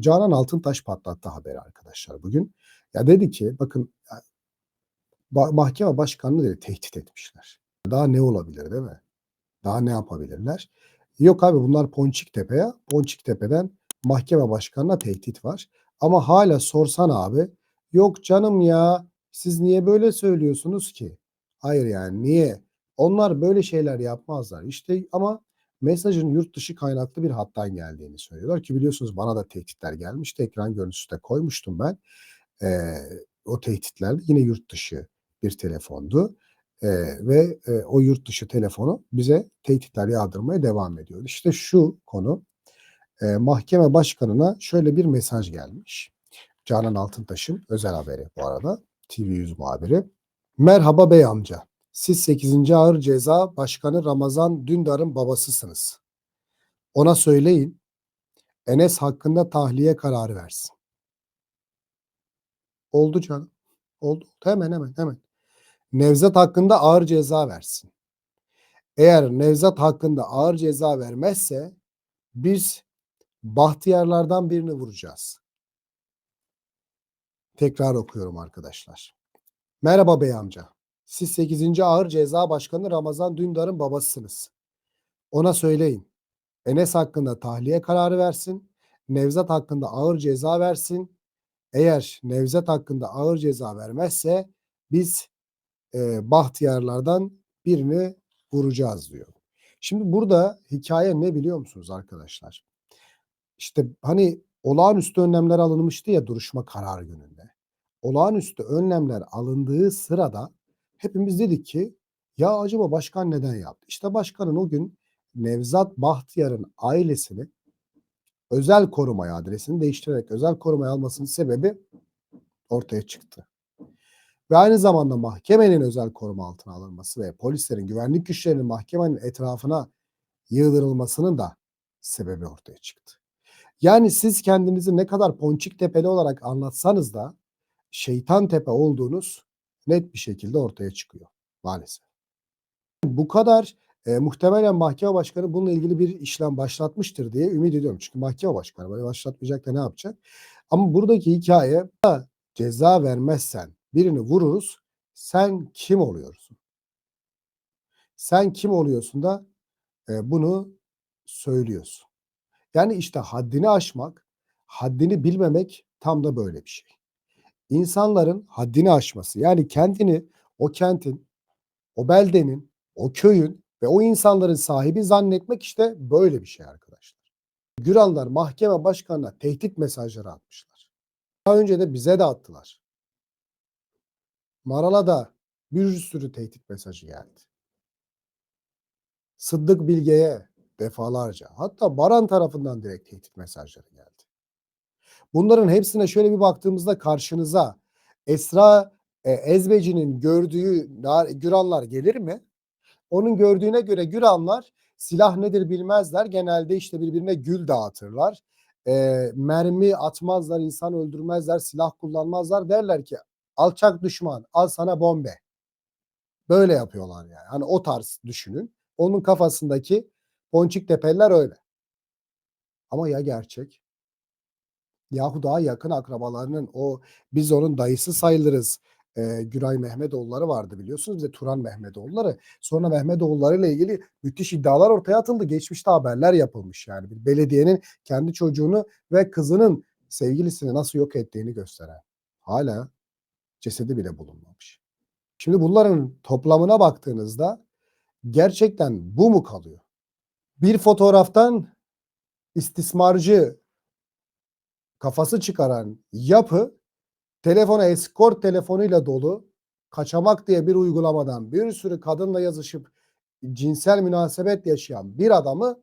Canan Altıntaş patlattı haberi arkadaşlar bugün. Ya dedi ki bakın mahkeme başkanını dedi tehdit etmişler. Daha ne olabilir değil mi? Daha ne yapabilirler? Yok abi bunlar Ponçiktepe'ye. Ponçiktepe'den mahkeme başkanına tehdit var. Ama hala sorsan abi yok canım ya siz niye böyle söylüyorsunuz ki? Hayır yani niye? Onlar böyle şeyler yapmazlar. İşte ama mesajın yurt dışı kaynaklı bir hattan geldiğini söylüyorlar ki biliyorsunuz bana da tehditler gelmişti. Ekran görüntüsü de koymuştum ben. Ee, o tehditler yine yurt dışı bir telefondu. Ee, ve e, o yurt dışı telefonu bize tehditler yağdırmaya devam ediyor. İşte şu konu e, mahkeme başkanına şöyle bir mesaj gelmiş. Canan Altıntaş'ın özel haberi bu arada. TV100 muhabiri. Merhaba bey amca. Siz 8. Ağır Ceza Başkanı Ramazan Dündar'ın babasısınız. Ona söyleyin Enes hakkında tahliye kararı versin. Oldu canım. Oldu. Hemen hemen hemen. Nevzat hakkında ağır ceza versin. Eğer Nevzat hakkında ağır ceza vermezse biz bahtiyarlardan birini vuracağız. Tekrar okuyorum arkadaşlar. Merhaba bey amca. Siz 8. Ağır Ceza Başkanı Ramazan Dündar'ın babasısınız. Ona söyleyin. Enes hakkında tahliye kararı versin. Nevzat hakkında ağır ceza versin. Eğer Nevzat hakkında ağır ceza vermezse biz e, bahtiyarlardan birini vuracağız diyor. Şimdi burada hikaye ne biliyor musunuz arkadaşlar? İşte hani olağanüstü önlemler alınmıştı ya duruşma karar gününde. Olağanüstü önlemler alındığı sırada hepimiz dedik ki ya acaba başkan neden yaptı? İşte başkanın o gün Nevzat Bahtiyar'ın ailesini özel korumaya adresini değiştirerek özel korumaya almasının sebebi ortaya çıktı. Ve aynı zamanda mahkemenin özel koruma altına alınması ve polislerin güvenlik güçlerinin mahkemenin etrafına yığdırılmasının da sebebi ortaya çıktı. Yani siz kendinizi ne kadar ponçik tepeli olarak anlatsanız da şeytan tepe olduğunuz net bir şekilde ortaya çıkıyor maalesef. Bu kadar e, muhtemelen mahkeme başkanı bununla ilgili bir işlem başlatmıştır diye ümit ediyorum. Çünkü mahkeme başkanı böyle başlatmayacak da ne yapacak? Ama buradaki hikaye ceza vermezsen birini vururuz. Sen kim oluyorsun? Sen kim oluyorsun da e, bunu söylüyorsun. Yani işte haddini aşmak, haddini bilmemek tam da böyle bir şey. İnsanların haddini aşması yani kendini o kentin, o beldenin, o köyün ve o insanların sahibi zannetmek işte böyle bir şey arkadaşlar. Güranlar mahkeme başkanına tehdit mesajları atmışlar. Daha önce de bize de attılar. Maral'a da bir sürü tehdit mesajı geldi. Sıddık Bilge'ye defalarca hatta Baran tarafından direkt tehdit mesajları geldi. Bunların hepsine şöyle bir baktığımızda karşınıza Esra e, Ezbeci'nin gördüğü Güranlar gelir mi? Onun gördüğüne göre Güranlar silah nedir bilmezler. Genelde işte birbirine gül dağıtırlar. E, mermi atmazlar, insan öldürmezler, silah kullanmazlar. Derler ki alçak düşman al sana bombe. Böyle yapıyorlar yani. Hani o tarz düşünün. Onun kafasındaki ponçik tepeller öyle. Ama ya gerçek? Yahu daha yakın akrabalarının o biz onun dayısı sayılırız. E, Güray Mehmetoğulları vardı biliyorsunuz. De Turan Mehmetoğulları. Sonra Mehmetoğulları ile ilgili müthiş iddialar ortaya atıldı. Geçmişte haberler yapılmış yani. Bir belediyenin kendi çocuğunu ve kızının sevgilisini nasıl yok ettiğini gösteren. Hala cesedi bile bulunmamış. Şimdi bunların toplamına baktığınızda gerçekten bu mu kalıyor? Bir fotoğraftan istismarcı kafası çıkaran yapı telefona eskort telefonuyla dolu kaçamak diye bir uygulamadan bir sürü kadınla yazışıp cinsel münasebet yaşayan bir adamı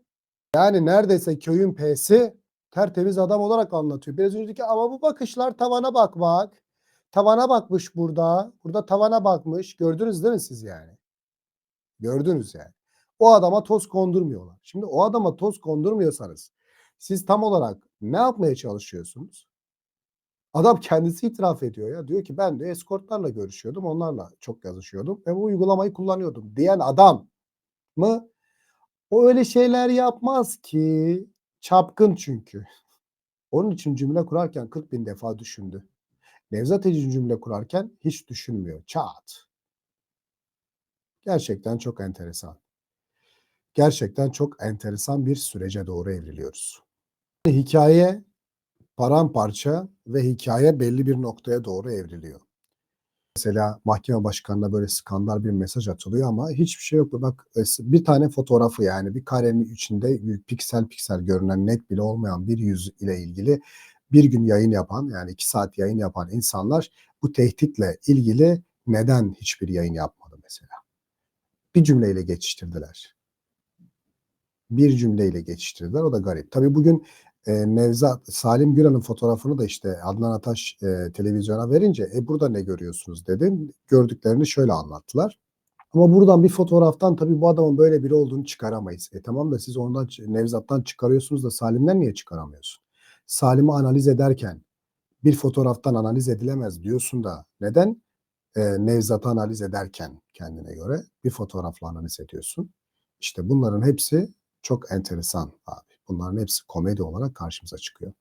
yani neredeyse köyün P'si tertemiz adam olarak anlatıyor. Biraz önceki ama bu bakışlar tavana bakmak. Tavana bakmış burada. Burada tavana bakmış. Gördünüz değil mi siz yani? Gördünüz yani. O adama toz kondurmuyorlar. Şimdi o adama toz kondurmuyorsanız siz tam olarak ne yapmaya çalışıyorsunuz? Adam kendisi itiraf ediyor ya. Diyor ki ben de eskortlarla görüşüyordum. Onlarla çok yazışıyordum. Ve bu uygulamayı kullanıyordum. Diyen adam mı? O öyle şeyler yapmaz ki. Çapkın çünkü. Onun için cümle kurarken 40 bin defa düşündü. Nevzat için cümle kurarken hiç düşünmüyor. Çat. Gerçekten çok enteresan. Gerçekten çok enteresan bir sürece doğru evriliyoruz. Hikaye paramparça ve hikaye belli bir noktaya doğru evriliyor. Mesela mahkeme başkanına böyle skandal bir mesaj atılıyor ama hiçbir şey yok. Bak bir tane fotoğrafı yani bir karenin içinde piksel piksel görünen net bile olmayan bir yüz ile ilgili bir gün yayın yapan yani iki saat yayın yapan insanlar bu tehditle ilgili neden hiçbir yayın yapmadı mesela? Bir cümleyle geçiştirdiler. Bir cümleyle geçiştirdiler. O da garip. Tabii bugün e, Nevzat Salim Güran'ın fotoğrafını da işte Adnan Ataş e, televizyona verince e burada ne görüyorsunuz dedim. Gördüklerini şöyle anlattılar. Ama buradan bir fotoğraftan tabii bu adamın böyle biri olduğunu çıkaramayız. E tamam da siz ondan Nevzat'tan çıkarıyorsunuz da Salim'den niye çıkaramıyorsun? Salim'i analiz ederken bir fotoğraftan analiz edilemez diyorsun da neden e, Nevzat'ı analiz ederken kendine göre bir fotoğrafla analiz ediyorsun? İşte bunların hepsi çok enteresan abi. Bunların hepsi komedi olarak karşımıza çıkıyor.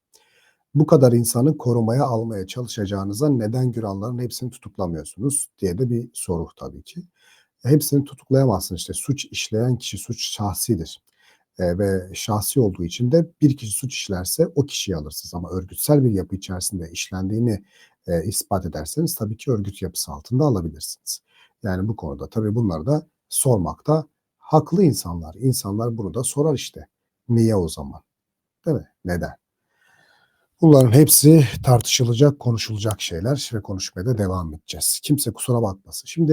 Bu kadar insanı korumaya almaya çalışacağınıza neden Güranların hepsini tutuklamıyorsunuz diye de bir soru tabii ki. Hepsini tutuklayamazsın işte suç işleyen kişi suç şahsidir. E, ve şahsi olduğu için de bir kişi suç işlerse o kişiyi alırsınız. Ama örgütsel bir yapı içerisinde işlendiğini e, ispat ederseniz tabii ki örgüt yapısı altında alabilirsiniz. Yani bu konuda tabii bunları da sormakta haklı insanlar. İnsanlar bunu da sorar işte. Niye o zaman? Değil mi? Neden? Bunların hepsi tartışılacak, konuşulacak şeyler ve konuşmaya da devam edeceğiz. Kimse kusura bakmasın. Şimdi